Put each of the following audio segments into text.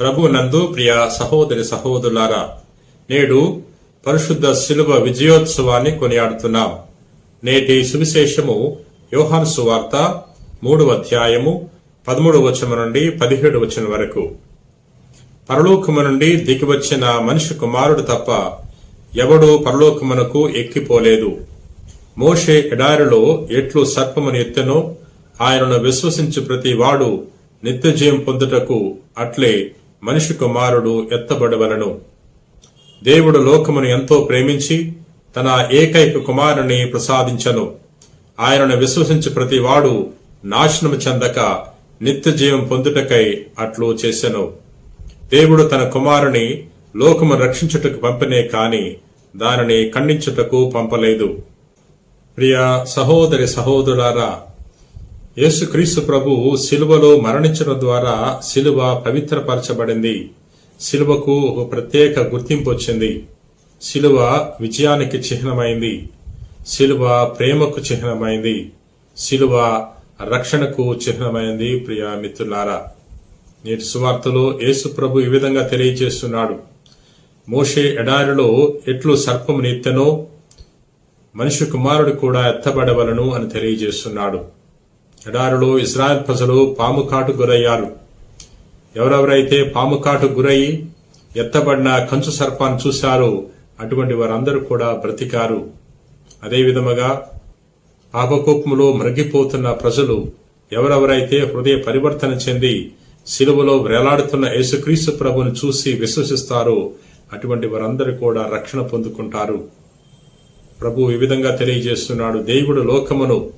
ప్రభు నందు ప్రియ సహోదరి సహోదరులారా నేడు పరిశుద్ధ శిలువ విజయోత్సవాన్ని కొనియాడుతున్నాం. నేటి సువిశేషము యోహాను సువార్త మూడవ అధ్యాయము పదమూడు వచనం నుండి పదిహేడు వచనం వరకు. పరలోకము నుండి దిగివచ్చిన మనిషి కుమారుడు తప్ప ఎవడు పరలోకమునకు ఎక్కిపోలేదు. మోషే ఎడారిలో ఎట్లు సర్పమును ఎత్తెనో ఆయనను విశ్వసించు ప్రతి వాడు నిత్యజయం పొందుటకు అట్లే మనిషి కుమారుడు ఎత్తబడవలను. దేవుడు లోకమును ఎంతో ప్రేమించి తన ఏకైక కుమారుని ప్రసాదించను. ఆయనను విశ్వసించు ప్రతివాడు నాశనము చెందక నిత్య జీవం పొందుటకై అట్లు చేసెను. దేవుడు తన కుమారుని లోకము రక్షించుటకు పంపనే కాని దానిని ఖండించుటకు పంపలేదు. ప్రియ సహోదరి సహోదరులారా యేసుక్రీస్తు ప్రభు శిలువలో మరణించడం ద్వారా శిలువ పవిత్రపరచబడింది. శిలువకు ఒక ప్రత్యేక గుర్తింపు వచ్చింది. శిలువ విజయానికి చిహ్నమైంది. శిలువ ప్రేమకు చిహ్నమైంది. శిలువ రక్షణకు చిహ్నమైంది ప్రియా మిత్రులారా. నేటి సువార్తలో యేసు ప్రభు ఈ విధంగా తెలియజేస్తున్నాడు. మోషే ఎడారిలో ఎట్లు సర్పము నెత్తెనో మనిషి కుమారుడు కూడా ఎత్తబడవలను అని తెలియజేస్తున్నాడు. ఎడారులు ఇస్రాయల్ ప్రజలు పాము కాటు గురయ్యారు. ఎవరెవరైతే పాము కాటు గురయ్యి ఎత్తబడిన కంచు సర్పాన్ని చూశారో అటువంటి వారందరూ కూడా బ్రతికారు. అదే విధముగా పాపకోపములో మృగిపోతున్న ప్రజలు ఎవరెవరైతే హృదయ పరివర్తన చెంది సిలువలో వేలాడుతున్న యేసుక్రీస్తు ప్రభుని చూసి విశ్వసిస్తారో అటువంటి వారందరూ కూడా రక్షణ పొందుకుంటారు. ప్రభు ఈ విధంగా తెలియజేస్తున్నాడు. దేవుడు లోకమును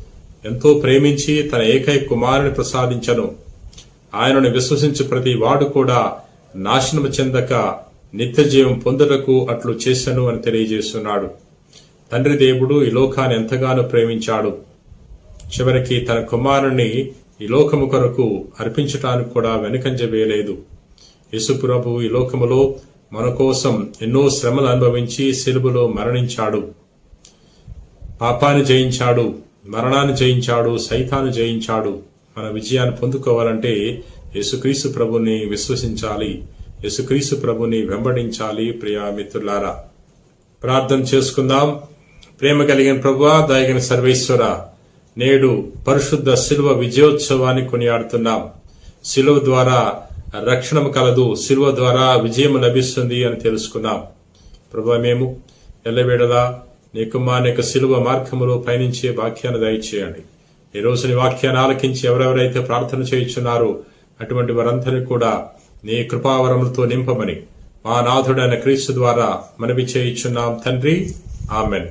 ఎంతో ప్రేమించి తన ఏకైక కుమారుని ప్రసాదించను. ఆయనను విశ్వసించి ప్రతి వాడు కూడా నాశనము చెందక నిత్య జీవం పొందుటకు అట్లు చేశాను అని తెలియజేస్తున్నాడు. తండ్రి దేవుడు ఈ లోకాన్ని ఎంతగానో ప్రేమించాడు. చివరికి తన కుమారుణ్ణి ఈ లోకము కొరకు అర్పించటానికి కూడా వెనుకంజ వేయలేదు. యేసుప్రభు ఈ లోకములో మన కోసం ఎన్నో శ్రమలు అనుభవించి సిలుబలో మరణించాడు. పాపాన్ని జయించాడు. మరణాన్ని జయించాడు సైతాన్ని జయించాడు. మన విజయాన్ని పొందుకోవాలంటే యేసుక్రీస్తు ప్రభుని విశ్వసించాలి. యేసుక్రీస్తు ప్రభుని వెంబడించాలి ప్రియా మిత్రులారా. ప్రార్థన చేసుకుందాం. ప్రేమ కలిగిన ప్రభువా దయగిన సర్వేశ్వర నేడు పరిశుద్ధ శిలువ విజయోత్సవాన్ని కొనియాడుతున్నాం. శిలువ ద్వారా రక్షణము కలదు శిలువ ద్వారా విజయం లభిస్తుంది అని తెలుసుకున్నాం. ప్రభు మేము ఎల్లవేడలా నీ మా యొక్క శిలువ మార్గములో పయనించే వాక్యాన్ని దయచేయండి. ఈ రోజు నీ వాక్యాన్ని ఆలకించి ఎవరెవరైతే ప్రార్థన చేయించున్నారో అటువంటి వారందరినీ కూడా నీ కృపావరములతో నింపమని మా నాథుడైన క్రీస్తు ద్వారా మనవి చేయించున్నాం తండ్రి. ఆమెన్.